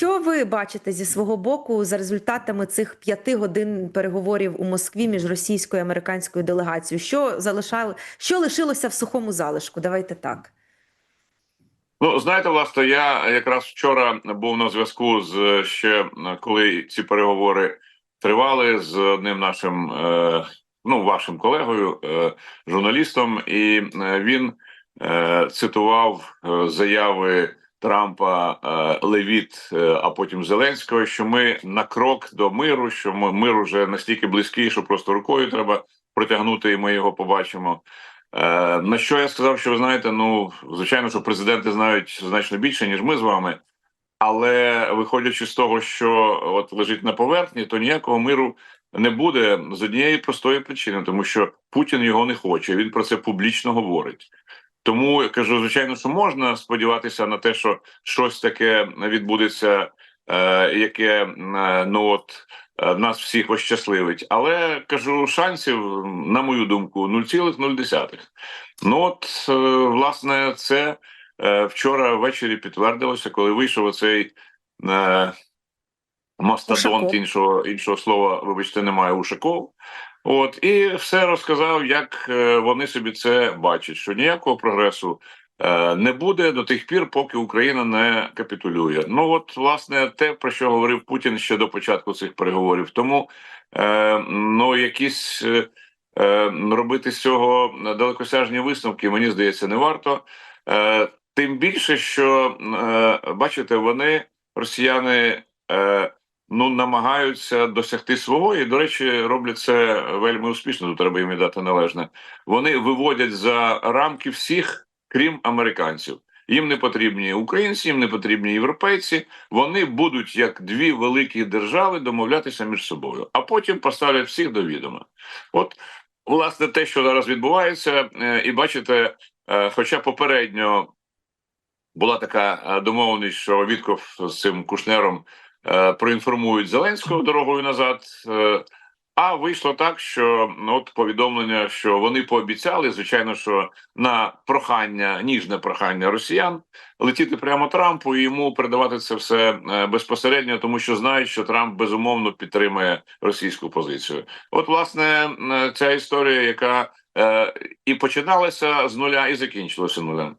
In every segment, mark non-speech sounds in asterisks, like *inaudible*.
Що ви бачите зі свого боку за результатами цих п'яти годин переговорів у Москві між російською і американською делегацією? Що залишали, що лишилося в сухому залишку? Давайте так. Ну, знаєте, власне, я якраз вчора був на зв'язку з ще коли ці переговори тривали з одним нашим, е, ну вашим колегою, е, журналістом, і е, він цитував заяви Трампа, е, Левіт, е, а потім Зеленського, що ми на крок до миру, що ми мир уже настільки близький, що просто рукою треба протягнути, і ми його побачимо. Е, на що я сказав, що ви знаєте, ну звичайно, що президенти знають значно більше ніж ми з вами, але виходячи з того, що от лежить на поверхні, то ніякого миру не буде з однієї простої причини, тому що Путін його не хоче. Він про це публічно говорить. Тому я кажу, звичайно, що можна сподіватися на те, що щось таке відбудеться, е, яке е, ну от е, нас всіх ощасливить. Але кажу, шансів, на мою думку, 0,0. Ну от е, власне, це е, вчора ввечері підтвердилося, коли вийшов оцей е, мастодонт іншого іншого слова, вибачте, немає Ушаков. От і все розказав, як е, вони собі це бачать, що ніякого прогресу е, не буде до тих пір, поки Україна не капітулює. Ну от власне те, про що говорив Путін ще до початку цих переговорів. Тому е, ну якісь робити з цього далекосяжні висновки, мені здається, не варто. Тим більше, що бачите, вони росіяни. Ну намагаються досягти свого, і до речі, роблять це вельми успішно. Тут треба їм дати належне. Вони виводять за рамки всіх, крім американців. Їм не потрібні українці, їм не потрібні європейці. Вони будуть як дві великі держави домовлятися між собою, а потім поставлять всіх до відома. От власне те, що зараз відбувається, е, і бачите, е, хоча попередньо була така е, домовленість, що Вітков з цим кушнером проінформують Зеленського дорогою назад. Е, а вийшло так, що ну, от повідомлення, що вони пообіцяли, звичайно, що на прохання, ніжне прохання росіян летіти прямо Трампу і йому передавати це все е, безпосередньо, тому що знають, що Трамп безумовно підтримує російську позицію. От, власне, е, ця історія, яка е, і починалася з нуля, і закінчилася нулем.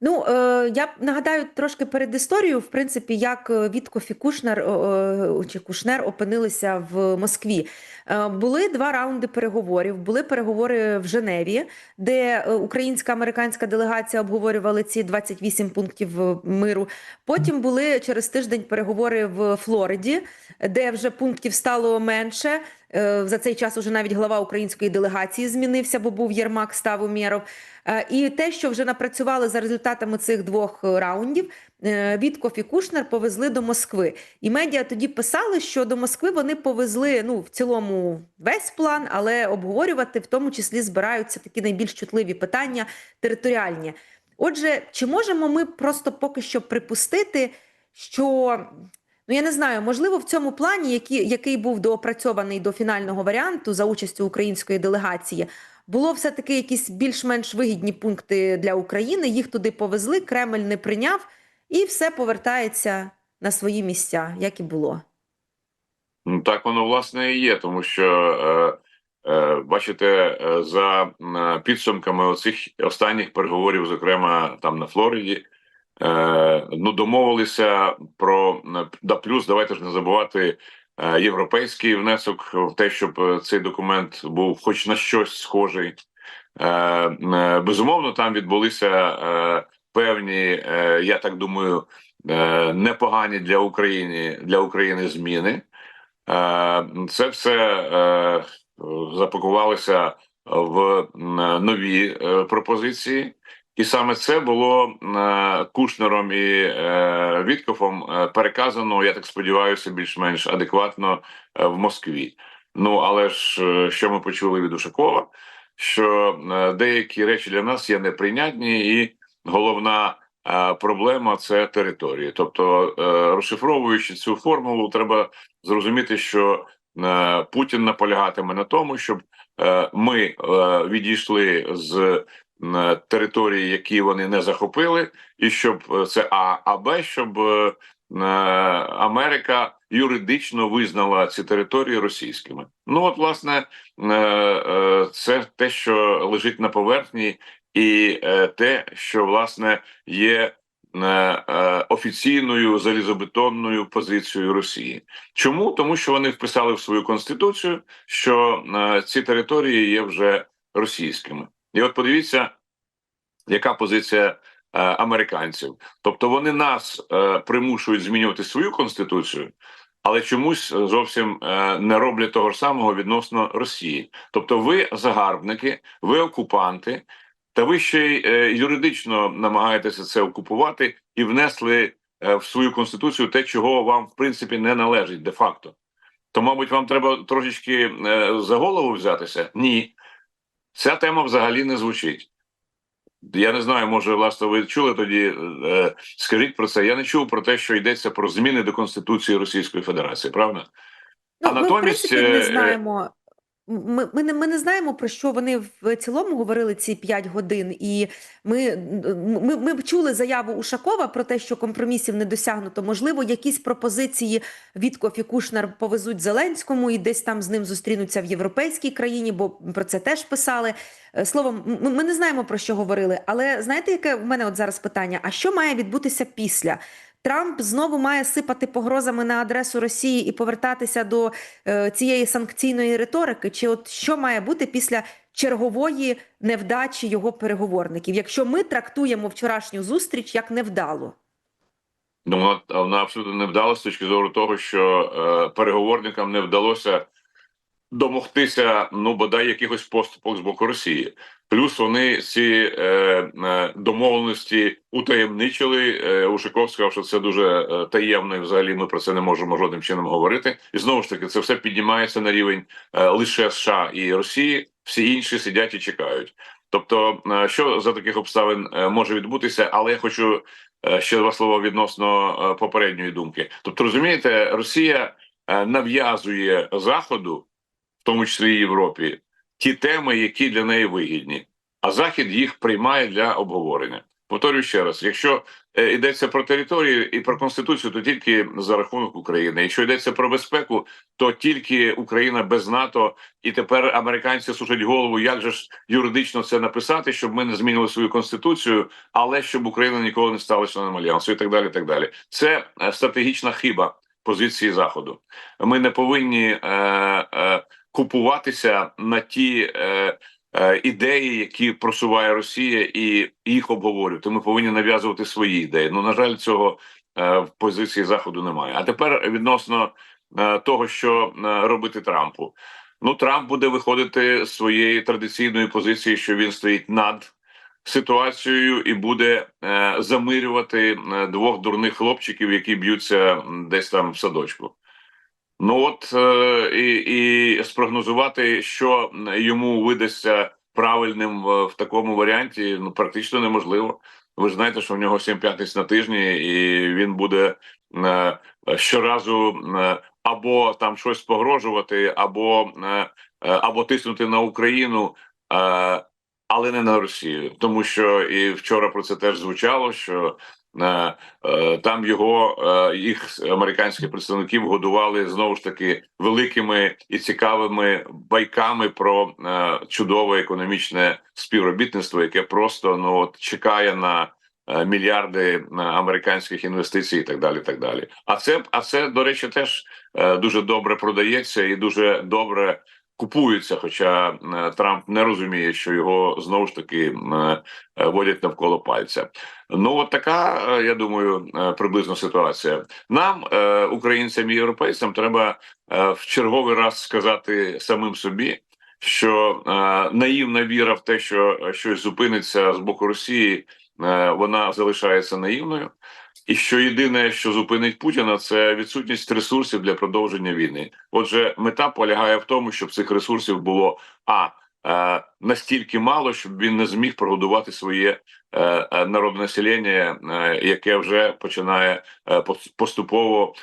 Ну, е, я нагадаю трошки перед історією, в принципі, як е, Віткоф і Кушнер е, чи Кушнер опинилися в Москві. Е, були два раунди переговорів. Були переговори в Женеві, де е, українська американська делегація обговорювали ці 28 пунктів е, миру. Потім були через тиждень переговори в Флориді, де вже пунктів стало менше. Е, За цей час уже навіть глава української делегації змінився, бо був Єрмак став Умєров. Е, І те, що вже напрацювали за результатами цих двох раундів, е, Вітков і Кушнер повезли до Москви. І медіа тоді писали, що до Москви вони повезли ну в цілому весь план, але обговорювати в тому числі збираються такі найбільш чутливі питання територіальні. Отже, чи можемо ми просто поки що припустити, що Ну, я не знаю, можливо, в цьому плані, який, який був доопрацьований до фінального варіанту за участю української делегації, було все-таки якісь більш-менш вигідні пункти для України. Їх туди повезли, Кремль не прийняв, і все повертається на свої місця, як і було. Ну, так воно власне і є, тому що е, е, бачите, е, за е, підсумками оцих останніх переговорів, зокрема там на Флориді, е, ну домовилися про е, да плюс. Давайте ж не забувати е, європейський внесок в те, щоб е, цей документ був хоч на щось схожий. Е, е, безумовно, там відбулися е, певні, е, я так думаю, е, непогані для України для України зміни. Е, Це все е, запакувалося в нові е, пропозиції, і саме це було е, Кушнером і е, Віткофом е, переказано, я так сподіваюся, більш-менш адекватно в Москві. Ну але ж що ми почули від Ушакова, що деякі речі для нас є неприйнятні, і головна проблема це території. Тобто, розшифровуючи цю формулу, треба зрозуміти, що Путін наполягатиме на тому, щоб ми відійшли з території, які вони не захопили, і щоб е, це А, а Б, щоб е, е, Америка юридично визнала ці території російськими. Ну от, власне, е, е, це те, що лежить на поверхні, і е, те, що власне є е, е, офіційною залізобетонною позицією Росії. Чому? Тому що вони вписали в свою конституцію, що е, ці території є вже російськими. І от подивіться, яка позиція е, американців. Тобто вони нас е, примушують змінювати свою конституцію, але чомусь е, зовсім е, не роблять того ж самого відносно Росії. Тобто, ви загарбники, ви окупанти, та ви ще й е, юридично намагаєтеся це окупувати і внесли е, в свою конституцію те, чого вам в принципі не належить де-факто. То, мабуть, вам треба трошечки е, за голову взятися? Ні. Ця тема взагалі не звучить. Я не знаю, може, власне, ви чули тоді. Е, скажіть про це. Я не чув про те, що йдеться про зміни до Конституції Російської Федерації, правда? Ну, А ми, натомість, в принципі, е, не е, знаємо. Ми, ми, не, ми не знаємо, про що вони в цілому говорили ці 5 годин, і ми, ми, ми чули заяву Ушакова про те, що компромісів не досягнуто. Можливо, якісь пропозиції Віткоф і Кушнер повезуть Зеленському і десь там з ним зустрінуться в європейській країні, бо про це теж писали. Е, Словом, ми, ми не знаємо про що говорили. Але знаєте, яке в мене от зараз питання? А що має відбутися після? Трамп знову має сипати погрозами на адресу Росії і повертатися до е, цієї санкційної риторики? Чи от що має бути після чергової невдачі його переговорників, якщо ми трактуємо вчорашню зустріч як невдалу? Ну, вона, вона абсолютно не вдала з точки зору того, що е, переговорникам не вдалося домогтися ну бодай якихось поступок з боку Росії. Плюс вони ці е, е, домовленості утаємничили. Е, Ушаков сказав, що це дуже е, таємно, і взагалі ми про це не можемо жодним чином говорити. І знову ж таки, це все піднімається на рівень е, лише США і Росії. Всі інші сидять і чекають. Тобто, е, що за таких обставин може відбутися, але я хочу ще два слова відносно попередньої думки. Тобто, розумієте, Росія нав'язує заходу, тому числі і Європі, ті теми, які для неї вигідні, а захід їх приймає для обговорення. Повторюю ще раз: якщо е, йдеться про територію і про конституцію, то тільки за рахунок України. Якщо йдеться про безпеку, то тільки Україна без НАТО, і тепер американці сушать голову, як же ж юридично це написати, щоб ми не змінили свою конституцію, але щоб Україна ніколи не стала членом альянсу, і так далі. і так далі. Це е, стратегічна хиба позиції заходу. Ми не повинні е, е, купуватися на ті. Е, е, Ідеї, які просуває Росія, і їх обговорювати. Ми повинні нав'язувати свої ідеї. Ну на жаль, цього е, в позиції заходу немає. А тепер відносно е, того, що е, робити Трампу. Ну, Трамп буде виходити з своєї традиційної позиції, що він стоїть над ситуацією і буде е, замирювати е, двох дурних хлопчиків, які б'ються десь там в садочку. Ну от е, і, і спрогнозувати, що йому видасться правильним е, в такому варіанті, ну практично неможливо. Ви знаєте, що в нього сім п'ятниць на тижні, і він буде е, щоразу або там щось погрожувати, або, або тиснути на Україну. Але не на Росію, тому що і вчора про це теж звучало. Що там його е, їх американських представників годували знову ж таки великими і цікавими байками про е, чудове економічне співробітництво, яке просто ну от чекає на е, мільярди е, американських інвестицій, і так далі. Так далі. А це а це до речі, теж е, дуже добре продається і дуже добре купуються. Хоча е, Трамп не розуміє, що його знову ж таки е, е, водять навколо пальця. Ну от така, я думаю, приблизно ситуація. Нам, українцям і європейцям, треба в черговий раз сказати самим собі. Що е, наївна віра в те, що щось зупиниться з боку Росії, е, вона залишається наївною, і що єдине, що зупинить Путіна, це відсутність ресурсів для продовження війни. Отже, мета полягає в тому, щоб цих ресурсів було а е, настільки мало, щоб він не зміг прогодувати своє е, е, народне населення, е, яке вже починає поступово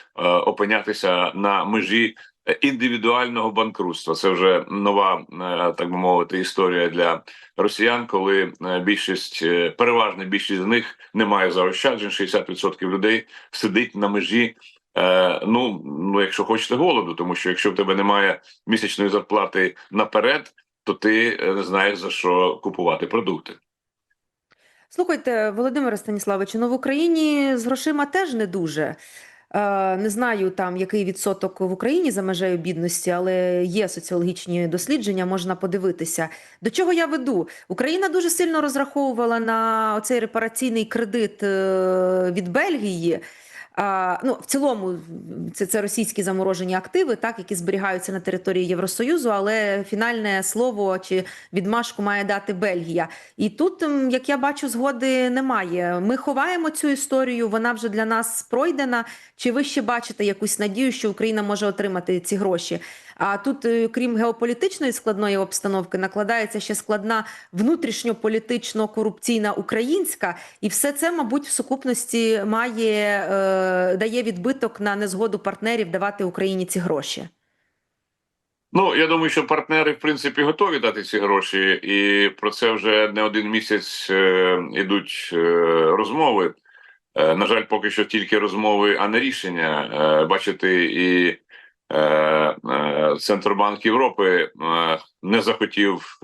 опинятися на межі індивідуального банкрутства. Це вже нова, е, так би мовити, історія для росіян, коли е, більшість, е, переважна більшість з них не має заощаджень. 60% людей сидить на межі. Ну, ну, якщо хочете голоду, тому що якщо в тебе немає місячної зарплати наперед, то ти не знаєш за що купувати продукти. Слухайте, Володимире Станіславовичу, ну в Україні з грошима теж не дуже. Е, Не знаю там який відсоток в Україні за межею бідності, але є соціологічні дослідження, можна подивитися. До чого я веду? Україна дуже сильно розраховувала на оцей репараційний кредит е, від Бельгії. Ну, в цілому, це, це російські заморожені активи, так, які зберігаються на території Євросоюзу, але фінальне слово чи відмашку має дати Бельгія. І тут, як я бачу, згоди немає. Ми ховаємо цю історію, вона вже для нас пройдена. Чи ви ще бачите якусь надію, що Україна може отримати ці гроші? А тут, е, крім геополітичної складної обстановки, накладається ще складна внутрішньополітично-корупційна українська, і все це, мабуть, в сукупності має е, дає відбиток на незгоду партнерів давати Україні ці гроші. Ну я думаю, що партнери в принципі готові дати ці гроші, і про це вже не один місяць е, ідуть е, розмови. Е, на жаль, поки що тільки розмови, а не рішення. Е, бачите, і е, е, Центробанк Європи е, не захотів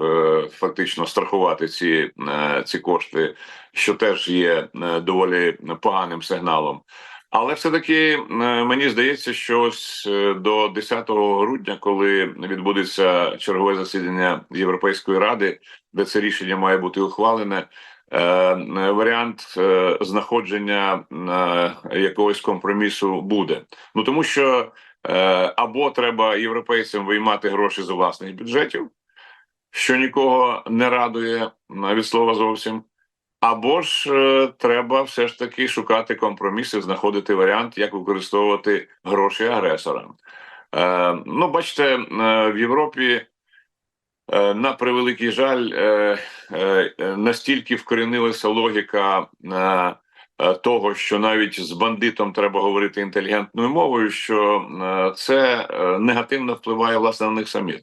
фактично страхувати ці, ці кошти, що теж є доволі поганим сигналом. Але все-таки е, мені здається, що ось до 10 грудня, коли відбудеться чергове засідання Європейської ради, де це рішення має бути ухвалене, варіант знаходження якогось компромісу буде. Ну тому що або треба європейцям виймати гроші з власних бюджетів, що нікого не радує е, від слова зовсім. Або ж е, треба все ж таки шукати компроміси, знаходити варіант, як використовувати гроші агресора. Е, ну, бачите, е, в Європі, е, на превеликий жаль, е, е, настільки вкорінилася логіка е, е, того, що навіть з бандитом треба говорити інтелігентною мовою, що е, це е, негативно впливає власне на них самих.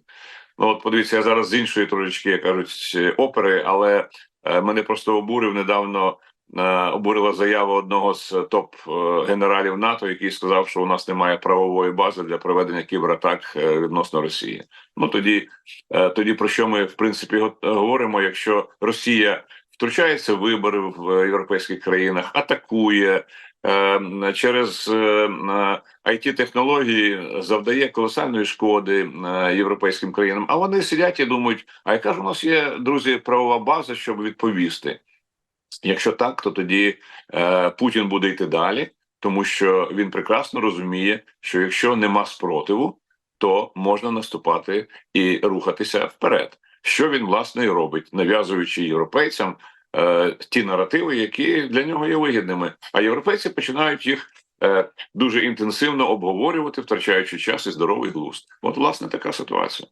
Ну, от подивіться, я зараз з іншої трошечки, як кажуть, опери, але Е, Мене просто обурив недавно. е, Обурила заява одного з топ е, генералів НАТО, який сказав, що у нас немає правової бази для проведення кібератак е, відносно Росії. Ну тоді, е, тоді про що ми в принципі го- говоримо? Якщо Росія втручається в вибори в європейських країнах, атакує е, через it технології завдає колосальної шкоди е, європейським країнам. А вони сидять і думають: а яка ж у нас є друзі правова база, щоб відповісти? Якщо так, то тоді е, Путін буде йти далі, тому що він прекрасно розуміє, що якщо нема спротиву, то можна наступати і рухатися вперед. Що він власне і робить, нав'язуючи європейцям е, ті наративи, які для нього є вигідними. А європейці починають їх е, дуже інтенсивно обговорювати, втрачаючи час і здоровий глузд. От, власне, така ситуація.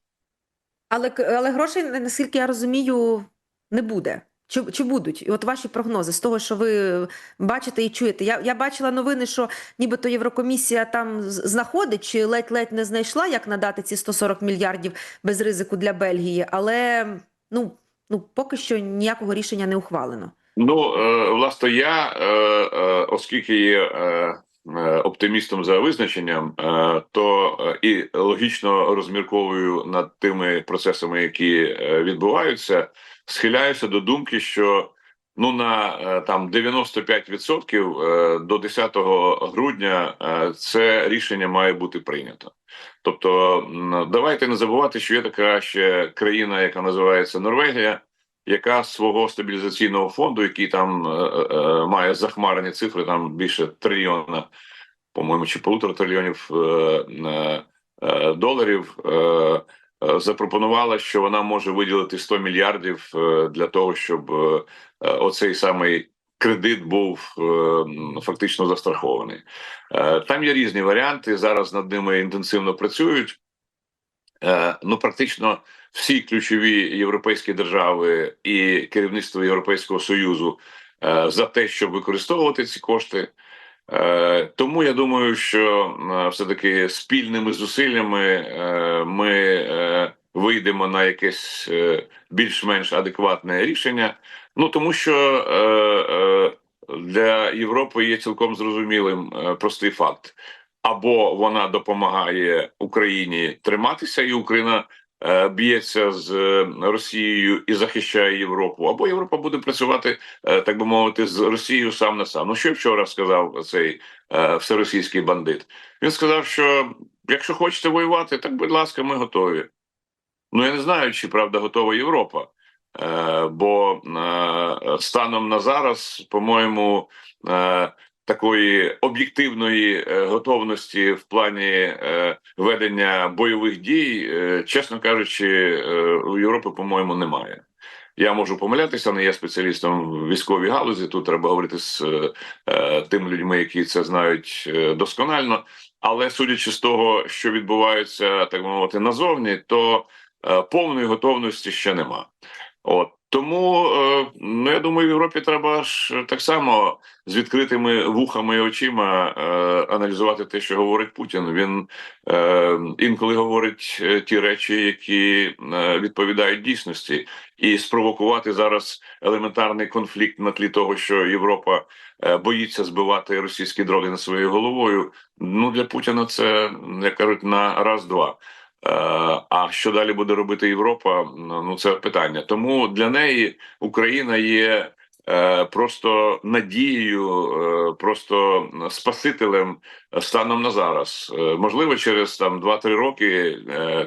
Але, але грошей, наскільки я розумію, не буде. Чи, чи будуть? І от ваші прогнози з того, що ви бачите і чуєте. Я, я бачила новини, що нібито Єврокомісія там знаходить чи ледь-ледь не знайшла, як надати ці 140 мільярдів без ризику для Бельгії, але ну, ну поки що ніякого рішення не ухвалено. Ну, е, власне, я, е, е, оскільки є е, е, оптимістом за визначенням, е, то е, і логічно розмірковую над тими процесами, які відбуваються, схиляюся до думки, що ну на е, там 95% е, до 10 грудня е, це рішення має бути прийнято. Тобто, давайте не забувати, що є така ще країна, яка називається Норвегія яка свого стабілізаційного фонду, який там має захмарені цифри, там більше трильйона, по-моєму, чи полутора трильйонів доларів, запропонувала, що вона може виділити 100 мільярдів е, для того, щоб е, е, оцей самий кредит був е, фактично застрахований. Е, Там є різні варіанти. Зараз над ними інтенсивно працюють. Е, Ну, практично всі ключові європейські держави і керівництво Європейського союзу е, за те, щоб використовувати ці кошти. Е, Тому я думаю, що е, все-таки спільними зусиллями е, ми вийдемо на якесь більш-менш адекватне рішення. Ну тому що для Європи є цілком зрозумілим простий факт: або вона допомагає Україні триматися, і Україна б'ється з е, Росією і захищає Європу, або Європа буде працювати, е, так би мовити, з Росією сам на сам. Ну що вчора сказав цей е, всеросійський бандит? Він сказав, що якщо хочете воювати, так будь ласка, ми готові. Ну я не знаю, чи правда готова Європа. Е, бо е, станом на зараз, по-моєму, е, такої об'єктивної е, готовності в плані е, ведення бойових дій, е, чесно кажучи, у Європи, по-моєму, немає. Я можу помилятися, не є спеціалістом в військовій галузі. Тут треба говорити з тими людьми, які це знають досконально. Але судячи з того, що відбувається, так мовити, назовні, то повної готовності ще нема. От тому е, ну я думаю, в Європі треба ж так само з відкритими вухами і очима е, аналізувати те, що говорить Путін. Він е, інколи говорить ті речі, які відповідають дійсності, і спровокувати зараз елементарний конфлікт на тлі того, що Європа боїться збивати російські дрони над своєю головою. Ну для Путіна це як кажуть на раз-два. Е, А що далі буде робити Європа? Ну це питання. Тому для неї Україна є е, просто надією, е, просто спасителем станом на зараз. Можливо, через там 2-3 роки,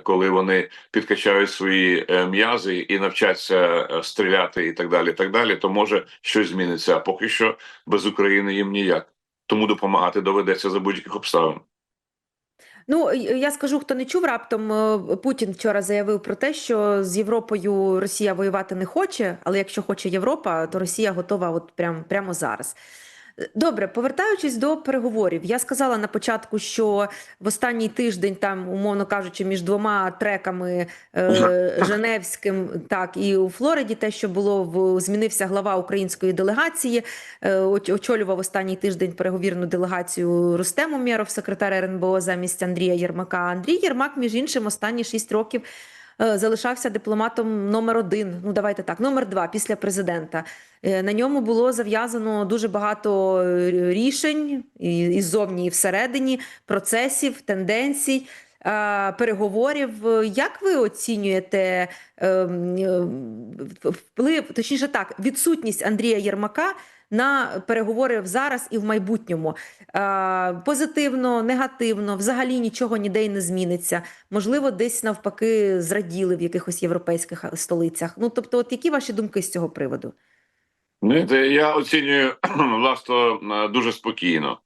коли вони підкачають свої м'язи і навчаться стріляти, і так далі. Так далі, то може щось зміниться. А поки що без України їм ніяк. Тому допомагати доведеться за будь-яких обставин. Ну, я скажу, хто не чув раптом, е, Путін вчора заявив про те, що з Європою Росія воювати не хоче, але якщо хоче Європа, то Росія готова от прям, прямо зараз. Добре, повертаючись до переговорів, я сказала на початку, що в останній тиждень, там, умовно кажучи, між двома треками е, Женевським, так і у Флориді, те, що було в змінився глава української делегації, е, очолював останній тиждень переговірну делегацію Рустем Умєров, секретар РНБО замість Андрія Єрмака. Андрій Єрмак, між іншим, останні шість років залишався дипломатом номер один. Ну давайте так, номер два після президента. Е, На ньому було зав'язано дуже багато е, рішень і ззовні, і всередині, процесів, тенденцій. Е, Переговорів, як ви оцінюєте ем, е, вплив, точніше так, відсутність Андрія Єрмака на переговори зараз і в майбутньому? Е, Позитивно, негативно, взагалі нічого ніде й не зміниться. Можливо, десь навпаки зраділи в якихось європейських столицях. Ну тобто, от які ваші думки з цього приводу? Я оцінюю *clears throat* власне дуже спокійно,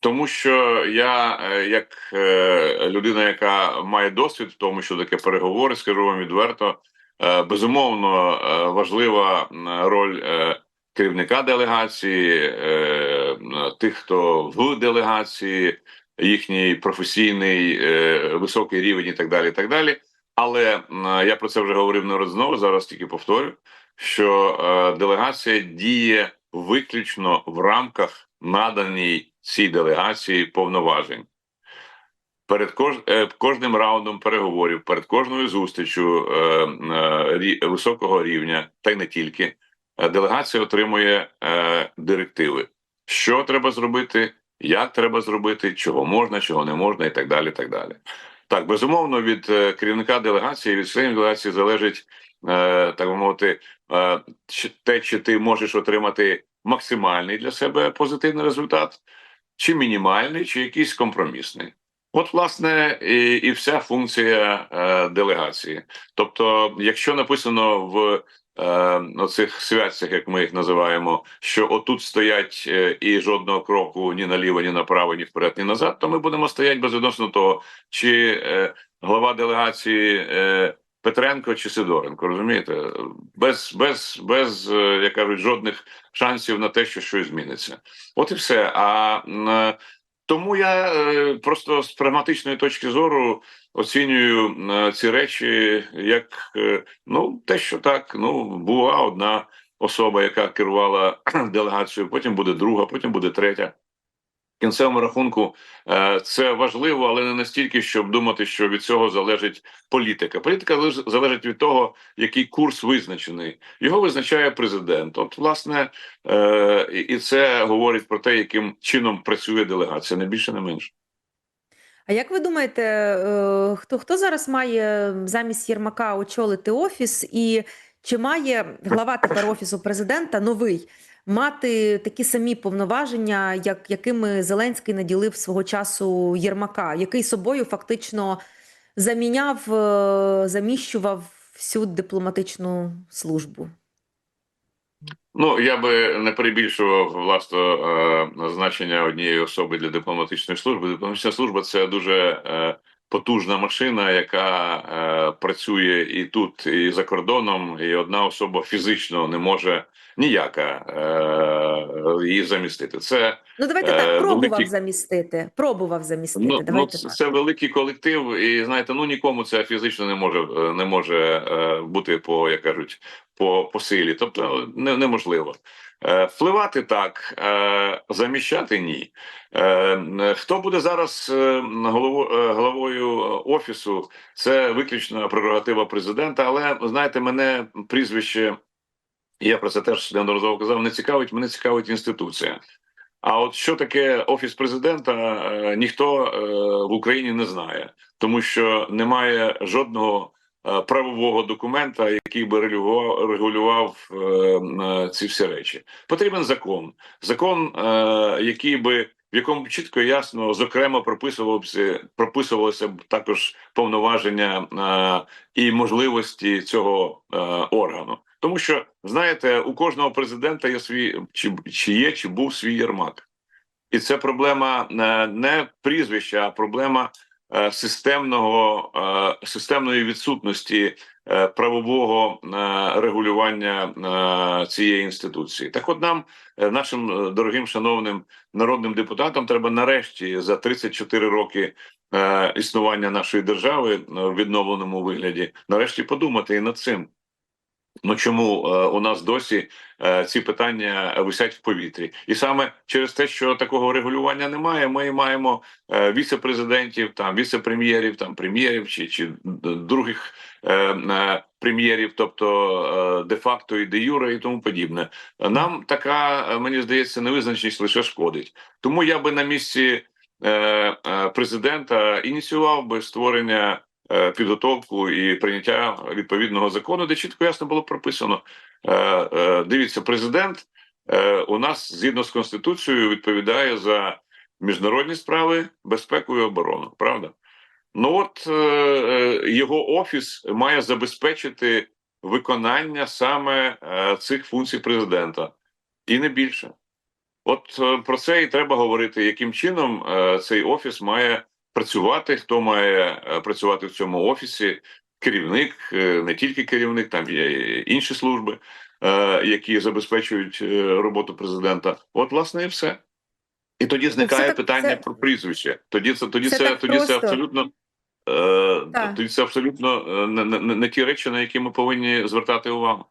тому що я, е, як е, людина, яка має досвід в тому, що таке переговори, скажу вам відверто, е, безумовно е, важлива роль е, керівника делегації, е, тих, хто в делегації, їхній професійний е, високий рівень і так далі. і так далі. Але я про це вже говорив неодноразово, зараз тільки повторю що е, делегація діє виключно в рамках наданій цій делегації повноважень. Перед кож, е, кожним раундом переговорів, перед кожною зустрічю е, е, високого рівня, та й не тільки, е, делегація отримує е, директиви, що треба зробити, як треба зробити, чого можна, чого не можна, і так далі. Так, далі. так безумовно, від е, керівника делегації, від членів делегації залежить е, так би мовити, е, те, чи ти можеш отримати максимальний для себе позитивний результат, чи мінімальний, чи якийсь компромісний. От, власне, і, і вся функція е, делегації. Тобто, якщо написано в е, оцих святцях, як ми їх називаємо, що отут стоять е, і жодного кроку ні наліво, ні направо, ні вперед, ні назад, то ми будемо стояти безвідносно того, чи е, глава делегації е, Петренко чи Сидоренко, розумієте? Без, без, без е, як кажуть, жодних шансів на те, що щось зміниться. От і все. А е, тому я е, просто з прагматичної точки зору оцінюю ці речі як ну те, що так, ну була одна особа, яка керувала *clears throat* делегацією, потім буде друга, потім буде третя. Кінцевому рахунку е, це важливо, але не настільки, щоб думати, що від цього залежить політика. Політика залежить від того, який курс визначений. Його визначає президент. От, власне, е, і- і це говорить про те, яким чином працює делегація, не більше, не менше. А як ви думаєте, е, хто, хто зараз має замість Єрмака очолити офіс, і чи має глава тепер офісу президента новий мати такі самі повноваження, як якими Зеленський наділив свого часу Єрмака, який собою фактично заміняв, е, заміщував всю дипломатичну службу? Ну я би не перебільшував власне е, значення однієї особи для дипломатичної служби. Дипломатична служба це дуже е, потужна машина, яка е, працює і тут, і за кордоном, і одна особа фізично не може ніяка е, її замістити. Це Ну, давайте Е, так, пробував великий- замістити. Пробував замістити. Ну, ну давайте це, так. це великий колектив, і знаєте, ну нікому це фізично не може е, не може е, бути по як кажуть по, по силі. Тобто не, неможливо. Е, Впливати так, е, заміщати ні. Е, Хто буде зараз голово, головою офісу? Це виключно прерогатива президента. Але знаєте, мене прізвище, я про це теж неодноразово казав, не цікавить. Мене цікавить інституція. А от що таке офіс президента, ніхто в Україні не знає, тому що немає жодного правового документа, який би регулював, регулював е, е, ці всі речі. Потрібен закон, закон, е, який би в якому чітко і ясно, зокрема, прописувалося прописувалося б також повноваження е, і можливості цього е, органу. Тому що знаєте, у кожного президента є свій чи, чи є, чи був свій Єрмак, і це проблема е, не прізвища, а проблема е, системного е, системної відсутності е, правового е, регулювання е, цієї інституції. Так, от нам, е, нашим е, дорогим шановним народним депутатам, треба нарешті за 34 роки. е, Існування нашої держави е, в відновленому вигляді нарешті подумати і над цим. Ну чому е, у нас досі е, ці питання висять в повітрі, і саме через те, що такого регулювання немає, ми маємо е, віце-президентів, там віце-прем'єрів, там прем'єрів чи, чи других прем'єрів, тобто де-факто і де юре, і тому подібне. Нам така, мені здається, невизначеність лише шкодить. Тому я би на місці президента ініціював би створення підготовку і прийняття відповідного закону, де чітко ясно було прописано. Е, е, Дивіться, президент е, у нас згідно з конституцією відповідає за міжнародні справи, безпеку і оборону. Правда? Ну от е, е, його офіс має забезпечити виконання саме е, цих функцій президента, і не більше. От е, про це і треба говорити, яким чином е, цей офіс має працювати, хто має е, працювати в цьому офісі, керівник, е, не тільки керівник, там є інші служби, е, які забезпечують роботу президента. От, власне, і все. І тоді зникає так- питання це- про прізвище. Тоді це тоді Це це, тоді це абсолютно. Так. тоді це абсолютно не, не, не ті речі, на які ми повинні звертати увагу.